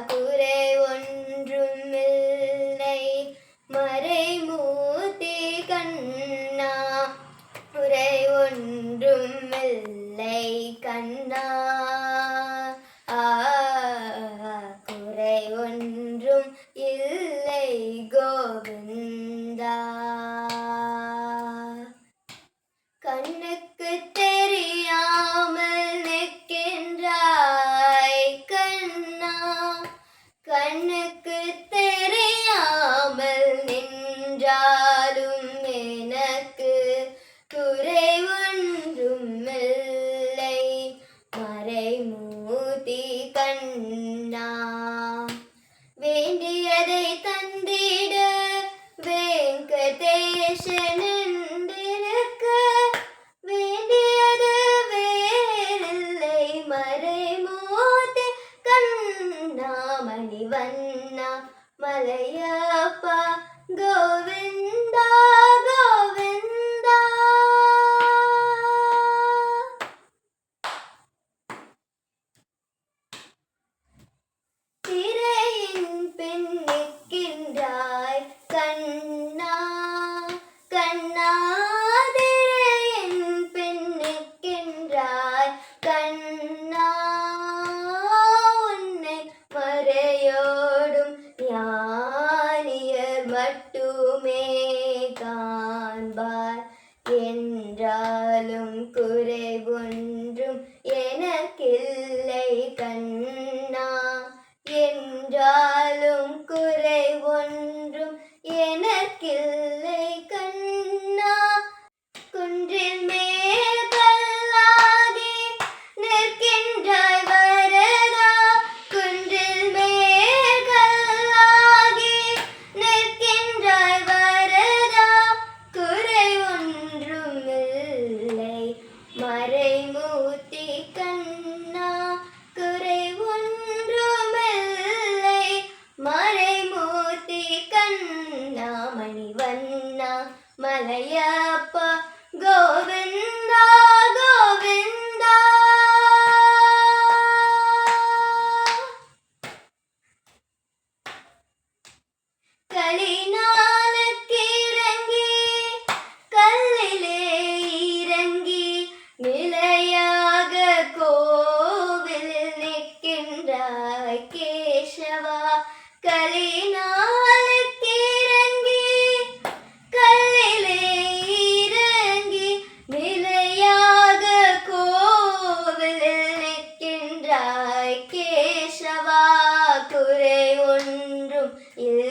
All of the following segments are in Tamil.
குறை ஒன்றுமில்லை. மறைமூர்த்தி கண்ணா குறை ஒன்றுமில்லை கண்ணா. ஆ என்றாலும் எனக்கு குறை ஒன்றும் இல்லை மறைமூர்த்தி கண்ணா வேண்டியதை தந்திட வெங்கடேசன் என்றிருக்க வேண்டியது வேறில்லை. மறைமூர்த்தி கண்ணா மணிவண்ணா மலையப்பா Govinda. காண்பார் என்றாலும் குறைவுண்டு மறைமூர்த்தி கண்ணா குறை ஒன்றுமில்லை மறைமூர்த்தி கண்ணா மணிவண்ணா மலையப்பா நிற்கின்றாய் கேசவா களினாலுக்கிறங்கி கல்லிலே இறங்கி நிலையாக கோவிலில் நிற்கின்றாய் கேசவா குறை ஒன்றும் இல்லை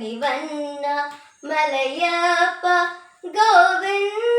மணிவண்ணா மலையப்பா கோவிந்தா